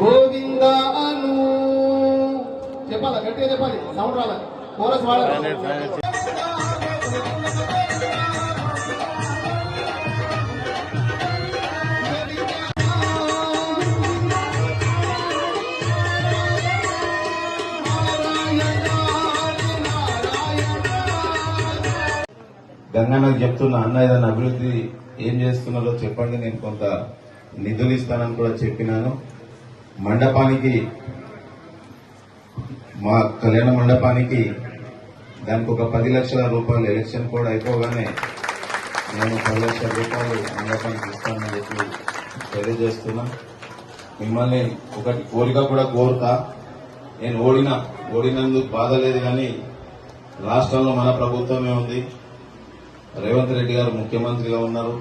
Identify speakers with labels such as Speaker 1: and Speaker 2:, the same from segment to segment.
Speaker 1: గోవింద అను. చెప్పాలా? గట్టిగా చెప్పాలి. సౌండ్ రావాలి. కోరస్ వాడాలి.
Speaker 2: గంగన్నకు చెప్తున్నా అన్న ఏదైనా అభివృద్ధి ఏం చేస్తున్నారో చెప్పండి. నేను కొంత నిధులు ఇస్తానని కూడా చెప్పినాను. మండపానికి మా కళ్యాణ మండపానికి దానికి ఒక పది లక్షల రూపాయలు ఎలక్షన్ కూడా అయిపోగానే నేను పది లక్షల రూపాయలు మండపానికి ఇస్తానని చెప్పి తెలియజేస్తున్నా. మిమ్మల్ని ఒకటి కోరిక కూడా కోరుతా. నేను ఓడినా ఓడినందుకు బాధ లేదు కానీ రాష్ట్రంలో మన ప్రభుత్వమే ఉంది. రేవంత్ రెడ్డి గారు ముఖ్యమంత్రిగా ఉన్నారు.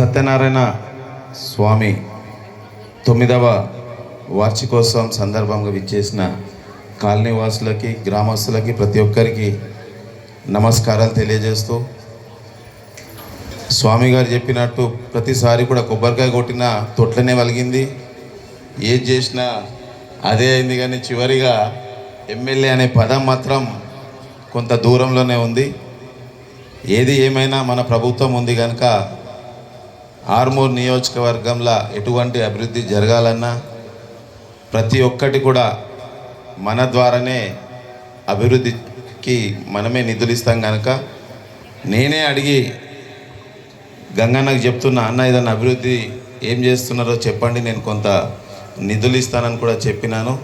Speaker 2: సత్యనారాయణ స్వామి తొమ్మిదవ వార్షికోత్సవం సందర్భంగా విచ్చేసిన కాలనీవాసులకి గ్రామస్తులకి ప్రతి ఒక్కరికి నమస్కారాలు తెలియజేస్తూ స్వామి గారు చెప్పినట్టు ప్రతిసారి కూడా కొబ్బరికాయ కొట్టిన తొట్లనే వలిగింది. ఏది చేసినా అదే అయింది కానీ చివరిగా ఎమ్మెల్యే అనే పదం మాత్రం కొంత దూరంలోనే ఉంది. ఏది ఏమైనా మన ప్రభుత్వం ఉంది కనుక ఆర్మూర్ నియోజకవర్గంలో ఎటువంటి అభివృద్ధి జరగాలన్నా ప్రతి ఒక్కటి కూడా మన ద్వారానే అభివృద్ధికి మనమే నిధులు ఇస్తాం కనుక నేనే అడిగి గంగన్నకు చెప్తున్నా అన్న ఏదన్నా అభివృద్ధి ఏం చేస్తున్నారో చెప్పండి నేను కొంత నిధులు ఇస్తానని కూడా చెప్పినాను.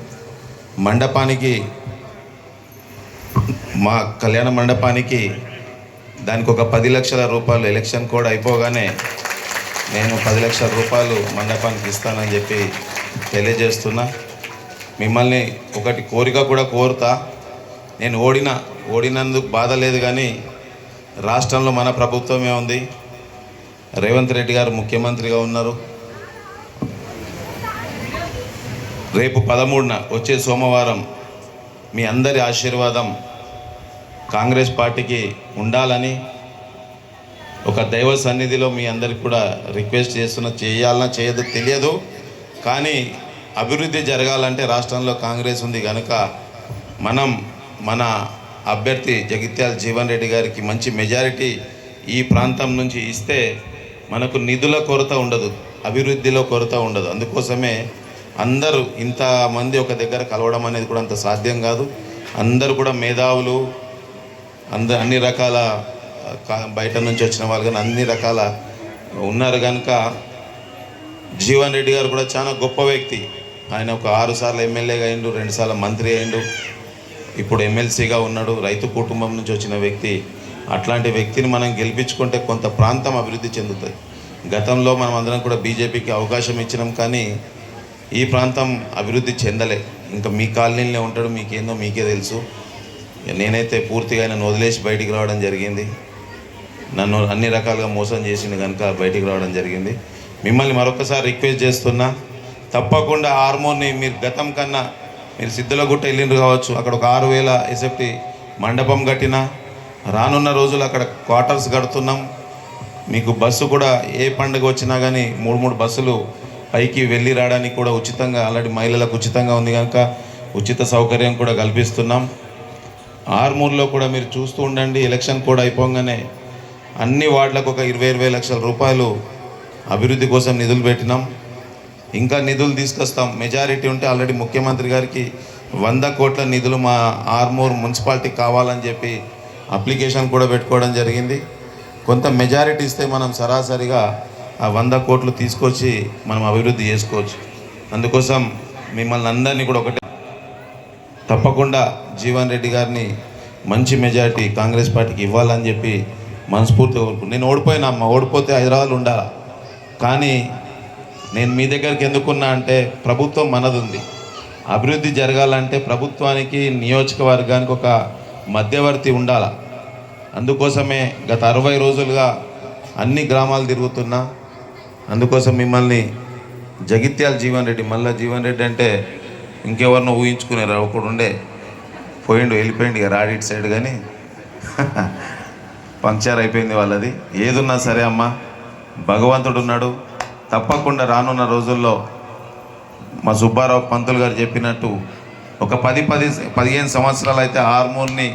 Speaker 2: మండపానికి మా కళ్యాణ మండపానికి దానికి ఒక పది లక్షల రూపాయలు ఎలక్షన్ కూడా అయిపోగానే నేను పది లక్షల రూపాయలు మండపానికి ఇస్తానని చెప్పి తెలియజేస్తున్నా. మిమ్మల్ని ఒకటి కోరిక కూడా కోరుతా. నేను ఓడిన ఓడినందుకు బాధ లేదు కానీ రాష్ట్రంలో మన ప్రభుత్వమే ఉంది. రేవంత్ రెడ్డి గారు ముఖ్యమంత్రిగా ఉన్నారు. రేపు పదమూడున వచ్చే సోమవారం మీ అందరి ఆశీర్వాదం కాంగ్రెస్ పార్టీకి ఉండాలని ఒక దైవ సన్నిధిలో మీ అందరికి కూడా రిక్వెస్ట్ చేస్తున్న చేయాలన్నా చేయదో తెలియదు. కానీ అభివృద్ధి జరగాలంటే రాష్ట్రంలో కాంగ్రెస్ ఉంది కనుక మనం మన అభ్యర్థి జగిత్యాల జీవన్ రెడ్డి గారికి మంచి మెజారిటీ ఈ ప్రాంతం నుంచి ఇస్తే మనకు నిధుల కొరత ఉండదు అభివృద్ధిలో కొరత ఉండదు. అందుకోసమే అందరూ ఇంతమంది ఒక దగ్గర కలవడం అనేది కూడా అంత సాధ్యం కాదు. అందరూ కూడా మేధావులు అంద అన్ని రకాల బయట నుంచి వచ్చిన వాళ్ళు కానీ అన్ని రకాల ఉన్నారు కనుక జీవన్ రెడ్డి గారు కూడా చాలా గొప్ప వ్యక్తి. ఆయన ఒక ఆరు సార్లు ఎమ్మెల్యేగా అయిండు రెండుసార్లు మంత్రి అయిండు. ఇప్పుడు ఎమ్మెల్సీగా ఉన్నాడు రైతు కుటుంబం నుంచి వచ్చిన వ్యక్తి. అట్లాంటి వ్యక్తిని మనం గెలిపించుకుంటే కొంత ప్రాంతం అభివృద్ధి చెందుతుంది గతంలో మనం అందరం కూడా బీజేపీకి అవకాశం ఇచ్చినాం కానీ ఈ ప్రాంతం అభివృద్ధి చెందలే. ఇంకా మీ కాలనీలో ఉంటాడు మీకేందో మీకే తెలుసు. నేనైతే పూర్తిగా ఆయన వదిలేసి బయటికి రావడం జరిగింది. నన్ను అన్ని రకాలుగా మోసం చేసింది కనుక బయటికి రావడం జరిగింది. మిమ్మల్ని మరొకసారి రిక్వెస్ట్ చేస్తున్నా తప్పకుండా హార్మోన్ని మీరు గతం కన్నా మీరు సిద్ధులగుట్ట వెళ్ళిండ్రు కావచ్చు. అక్కడ ఒక ఆరు వేల ఎస్ఎఫ్టీ మండపం కట్టినా రానున్న రోజులు అక్కడ క్వార్టర్స్ కడుతున్నాం. మీకు బస్సు కూడా ఏ పండుగ వచ్చినా కానీ మూడు మూడు బస్సులు పైకి వెళ్ళి రావడానికి కూడా ఉచితంగా ఆల్రెడీ మహిళలకు ఉచితంగా ఉంది కనుక ఉచిత సౌకర్యం కూడా కల్పిస్తున్నాం. ఆర్మూర్లో కూడా మీరు చూస్తూ ఉండండి ఎలక్షన్ కూడా అయిపోగానే అన్ని వార్డులకు ఒక ఇరవై ఇరవై లక్షల రూపాయలు అభివృద్ధి కోసం నిధులు పెట్టినాం. ఇంకా నిధులు తీసుకొస్తాం. మెజారిటీ ఉంటే ఆల్రెడీ ముఖ్యమంత్రి గారికి వంద కోట్ల నిధులు మా ఆర్మూర్ మున్సిపాలిటీకి కావాలని చెప్పి అప్లికేషన్ కూడా పెట్టుకోవడం జరిగింది. కొంత మెజారిటీ ఇస్తే మనం సరాసరిగా ఆ వంద కోట్లు తీసుకొచ్చి మనం అభివృద్ధి చేసుకోవచ్చు. అందుకోసం మిమ్మల్ని అందరినీ కూడా ఒకటే తప్పకుండా జీవన్ రెడ్డి గారిని మంచి మెజారిటీ కాంగ్రెస్ పార్టీకి ఇవ్వాలని చెప్పి మనస్ఫూర్తిగా కోరుకుంటు నేను ఓడిపోయినా అమ్మ ఓడిపోతే హైదరాబాద్ ఉండాలా? కానీ నేను మీ దగ్గరికి ఎందుకున్నా అంటే ప్రభుత్వం మనది ఉంది అభివృద్ధి జరగాలంటే ప్రభుత్వానికి నియోజకవర్గానికి ఒక మధ్యవర్తి ఉండాల? అందుకోసమే గత అరవై రోజులుగా అన్ని గ్రామాలు తిరుగుతున్నా. అందుకోసం మిమ్మల్ని జగిత్యాల జీవన్ రెడ్డి మళ్ళీ జీవన్ రెడ్డి అంటే ఇంకెవరినో ఊహించుకునేరు ఒకడు ఉండే. పోయిండు వెళ్ళిపోయిండు ఇక రాడిట్ సైడ్ కానీ. పంక్చర్ అయిపోయింది వాళ్ళది. ఏదున్నా సరే అమ్మా భగవంతుడు ఉన్నాడు తప్పకుండా రానున్న రోజుల్లో మా సుబ్బారావు పంతులు గారు చెప్పినట్టు ఒక పది పది పదిహేను సంవత్సరాలు అయితే హార్మోన్ని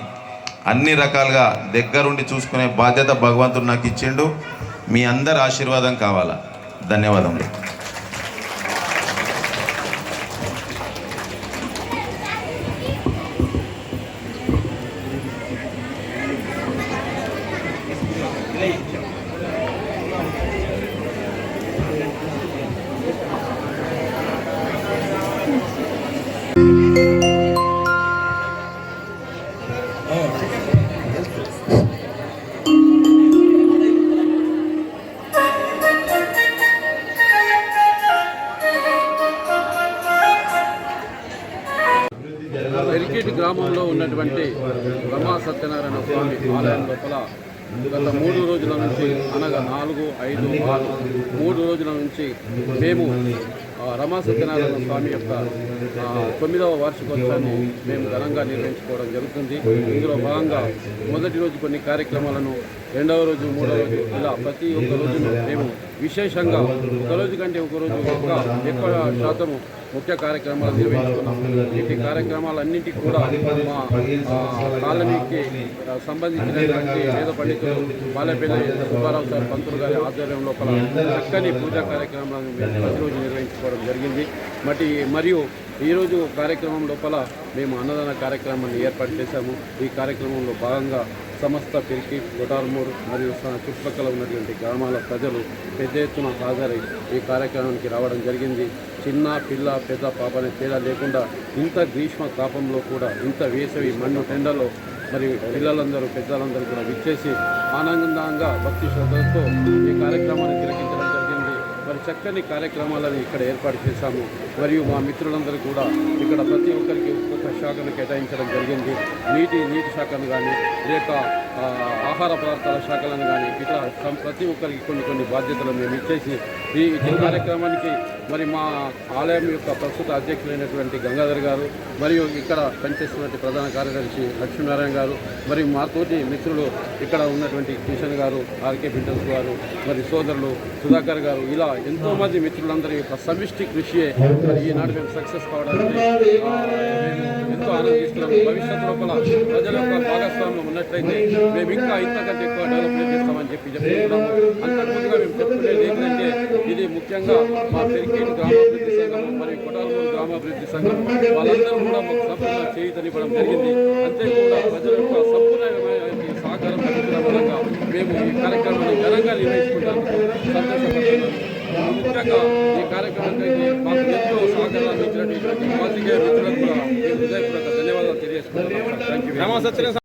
Speaker 2: అన్ని రకాలుగా దగ్గరుండి చూసుకునే బాధ్యత భగవంతుడు నాకు ఇచ్చిండు. మీ అందరి ఆశీర్వాదం కావాలా? ధన్యవాదములు.
Speaker 3: సత్యనారాయణ స్వామి ఆలయం లోపల గత మూడు రోజుల నుంచి అనగా నాలుగు ఐదు ఆరు మూడు రోజుల నుంచి మేము రమా సత్యనారాయణ స్వామి యొక్క తొమ్మిదవ వార్షికోత్సవాన్ని మేము ఘనంగా నిర్వహించుకోవడం జరుగుతుంది. ఇందులో భాగంగా మొదటి రోజు కొన్ని కార్యక్రమాలను రెండవ రోజు మూడవ రోజు ఇలా ప్రతి ఒక్క రోజును మేము విశేషంగా ఒక రోజు కంటే ఒక రోజు ఎక్కువ ఎక్కువ శాతము ముఖ్య కార్యక్రమాలు నిర్వహించుకున్నాం ఈ కార్యక్రమాలన్నింటికి కూడా మా కాలనీకి సంబంధించినటువంటి వేద పండితులు బాలపల్లి సుబ్బారావు సార్ పంతులు గారి ఆధ్వర్యం లోపల చక్కని పూజా కార్యక్రమాలను ప్రతిరోజు నిర్వహించుకోవడం జరిగింది. మరి మరియు ఈరోజు కార్యక్రమం లోపల మేము అన్నదాన కార్యక్రమాన్ని ఏర్పాటు చేశాము. ఈ కార్యక్రమంలో భాగంగా సమస్త పిరికి కొటార్మూరు మరియు స- చుట్టుపక్కల ఉన్నటువంటి గ్రామాల ప్రజలు పెద్ద ఎత్తున హాజరై ఈ కార్యక్రమానికి రావడం జరిగింది. చిన్న పిల్ల పెద్ద పాప అనే తేడా లేకుండా ఇంత గ్రీష్మ తాపంలో కూడా ఇంత వేసవి మన్ను టెండలో మరి పిల్లలందరూ పెద్దలందరూ కూడా విచ్చేసి ఆనందంగా భక్తి శ్రద్ధలతో ఈ కార్యక్రమాన్ని తిలకించడం చక్కని కార్యక్రమాలను ఇక్కడ ఏర్పాటు చేశాము. మరియు మా మిత్రులందరూ కూడా ఇక్కడ ప్రతి ఒక్కరికి ఒక్కొక్క శాఖను కేటాయించడం జరిగింది. నీటి నీటి శాఖను కానీ లేక ఆహార పదార్థాల శాఖలను కానీ ఇట్లా ప్రతి ఒక్కరికి కొన్ని కొన్ని బాధ్యతలు మేము ఇచ్చేసి ఈ కార్యక్రమానికి మరి మా ఆలయం యొక్క ప్రస్తుత అధ్యక్షులైనటువంటి గంగాధర్ గారు మరియు ఇక్కడ పనిచేస్తున్నటువంటి ప్రధాన కార్యదర్శి లక్ష్మీనారాయణ గారు మరియు మాతోటి మిత్రులు ఇక్కడ ఉన్నటువంటి కిషన్ గారు ఆర్కే బిల్డర్స్ గారు మరి సోదరులు సుధాకర్ గారు ఇలా ఎంతోమంది మిత్రులందరి యొక్క సమిష్టి కృషియే మరి ఈనాడు మేము సక్సెస్ కావడానికి ఆ, మేము ఎంతో భవిష్యత్తు లోపల ప్రజల యొక్క భాగస్వామ్యం ఉన్నట్లయితే మేము ఇంకా ఇంతకంటే ఎక్కువ డెవలప్మెంట్ చేస్తామని చెప్పి చెప్తున్నాము. అంతకుముందుగా మేము చెప్పుకునేది ఏంటంటే ఇది ముఖ్యంగా మా పెరికేటి గ్రామాభివృద్ధి సంఘం మరియు కొటాలూరు గ్రామాభివృద్ధి సంఘం వాళ్ళందరూ కూడా మాకు సంపూర్ణ చేయుతనివ్వడం జరిగింది. అంతేకాకుండా ప్రజల యొక్క సంపూర్ణమైన సహకారం అందించడం మూలంగా మేము ఈ కార్యక్రమాన్ని ఘనంగా నిర్వహించుకుంటాము సంతోషపడుతున్నాము ముఖ్యంగా ఈ కార్యక్రమానికి మాకు ఎంతో సహకారాన్ని ఇచ్చినటువంటి పాతికేయ మిత్రులకు కూడా హృదయపూర్వక ధన్యవాదాలు యూ